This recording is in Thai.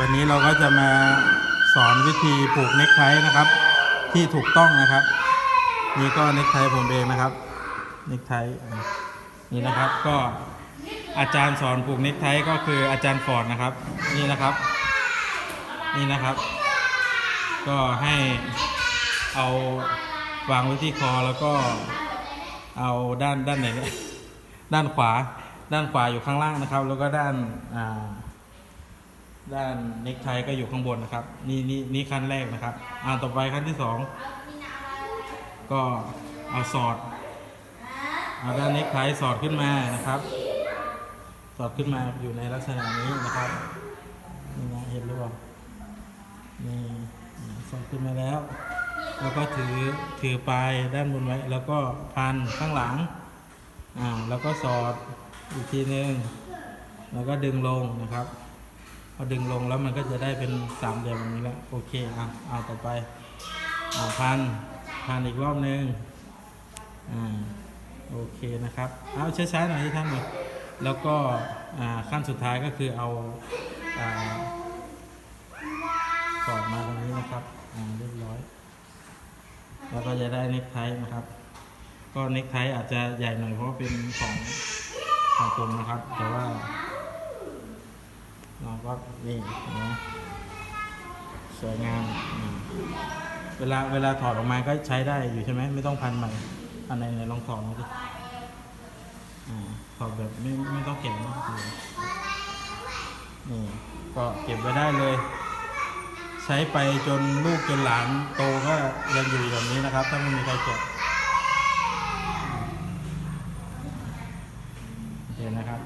วันนี้เราก็จะมาสอนวิธีผูกเน็กไทนะครับ ที่ถูกต้องนะครับ นี่ก็เน็กไทผมเองนะครับเน็กไทนี่นะครับก็อาจารย์สอนผูกเน็กไทก็คืออาจารย์ฟอร์ดนะครับ นี่นะครับ นี่นะครับ ก็ให้เอาวางไว้ที่คอแล้วก็เอาด้านด้านไหนด้านขวา ด้านขวาอยู่ข้างล่างนะครับ แล้วก็ด้านอ่า ด้านเน็กไทก็อยู่ข้างบนนะครับ นี่นี่นี่ขั้นแรกนะครับ อ่าต่อไปขั้นที่สองก็เอาสอดเอาด้านเน็กไทสอดขึ้นมานะครับ สอดขึ้นมาอยู่ในลักษณะนี้นะครับนี่นะเห็นหรือเปล่านี่สอดขึ้นมาแล้ว แล้วก็ถือถือปลายด้านบนไว้ แล้วก็พันข้างหลังอ่าแล้วก็สอดอีกทีนึงแล้วก็ดึงลงนะครับ พอดึงลงแล้วมันก็จะได้เป็นสามเหลี่ยมแบบนี้แล้วโอเคอะเอาต่อไปอ่าพันพันอีกรอบหนึ่งอ่าโอเคนะครับเอาช้าๆหน่อยที่ท่านหน่อยแล้วก็อ่าขั้นสุดท้ายก็คือเอาอ่าสอดมาตรงนี้นะครับอ่าเรียบร้อย แล้วก็จะได้เน็กไทนะครับ ก็เน็กไทอาจจะใหญ่หน่อยเพราะเป็นของของผมนะครับ แต่ว่า วักเวกนะสวยงามเวลาเวลาถอดออกมาก็ใช้ได้อยู่ใช่ไหมไม่ต้องพันใหม่อันไหนลองถอดดูสิถอดแบบไม่ไม่ต้องเก็บนะนี่ก็เก็บไว้ได้เลย ใช้ไปจนลูกจนหลานโตก็ยังอยู่แบบนี้นะครับ ถ้าไม่มีใครเก็บโอเคนะครับ